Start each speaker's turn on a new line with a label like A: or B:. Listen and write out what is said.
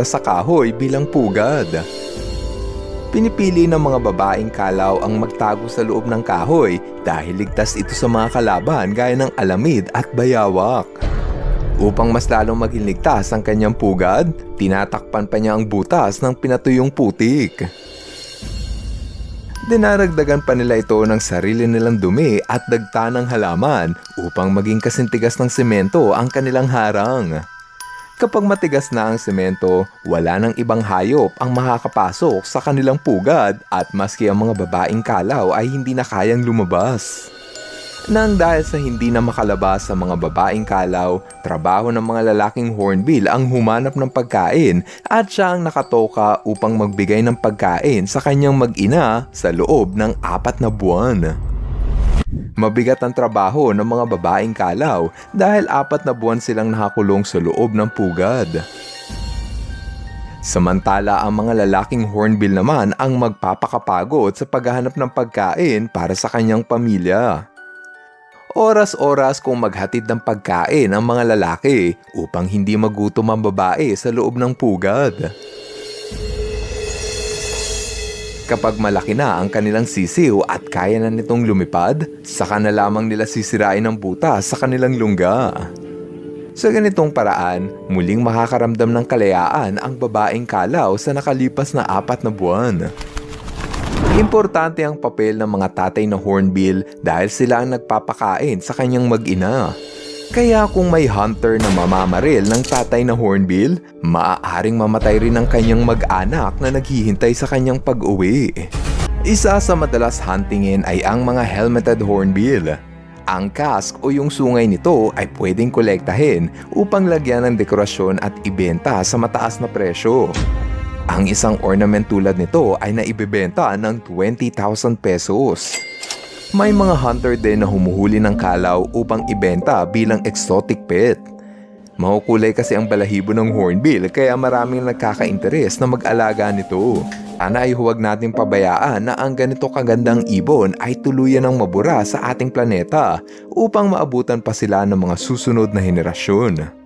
A: butas sa kahoy bilang pugad. Pinipili ng mga babaeng kalaw ang magtago sa loob ng kahoy dahil ligtas ito sa mga kalaban gaya ng alamid at bayawak. Upang mas lalong maging ligtas ang kanyang pugad, tinatakpan pa niya ang butas ng pinatuyong putik. Dinaragdagan pa nila ito ng sarili nilang dumi at dagta ng halaman upang maging kasintigas ng semento ang kanilang harang. Kapag matigas na ang semento, wala nang ibang hayop ang makakapasok sa kanilang pugad at maski ang mga babaeng kalaw ay hindi na kayang lumabas. Nang dahil sa hindi na makalabas sa mga babaeng kalaw, trabaho ng mga lalaking hornbill ang humanap ng pagkain at siya ang nakatoka upang magbigay ng pagkain sa kanyang mag-ina sa loob ng apat na buwan. Mabigat ang trabaho ng mga babaeng kalaw dahil apat na buwan silang nakakulong sa loob ng pugad. Samantala ang mga lalaking hornbill naman ang magpapakapagod sa paghahanap ng pagkain para sa kanyang pamilya. Oras-oras kung maghatid ng pagkain ang mga lalaki upang hindi magutom ang babae sa loob ng pugad. Kapag malaki na ang kanilang sisiw at kaya na nitong lumipad, saka na lamang nila sisirain ang butas sa kanilang lungga. Sa ganitong paraan, muling makakaramdam ng kalayaan ang babaeng kalaw sa nakalipas na apat na buwan. Importante ang papel ng mga tatay na hornbill dahil sila ang nagpapakain sa kanyang mag-ina. Kaya kung may hunter na mamamaril ng tatay na hornbill, maaaring mamatay rin ang kanyang mag-anak na naghihintay sa kanyang pag-uwi. Isa sa madalas huntingin ay ang mga helmeted hornbill. Ang cask o yung sungay nito ay pwedeng kolektahin upang lagyan ng dekorasyon at ibenta sa mataas na presyo. Ang isang ornament tulad nito ay naibebenta ng 20,000 pesos. May mga hunter din na humuhuli ng kalaw upang ibenta bilang exotic pet. Makukulay kasi ang balahibo ng hornbill kaya maraming nagkaka-interes na mag-alaga nito. Sana ay huwag nating pabayaan na ang ganito kagandang ibon ay tuluyan ng mabura sa ating planeta upang maabutan pa sila ng mga susunod na henerasyon.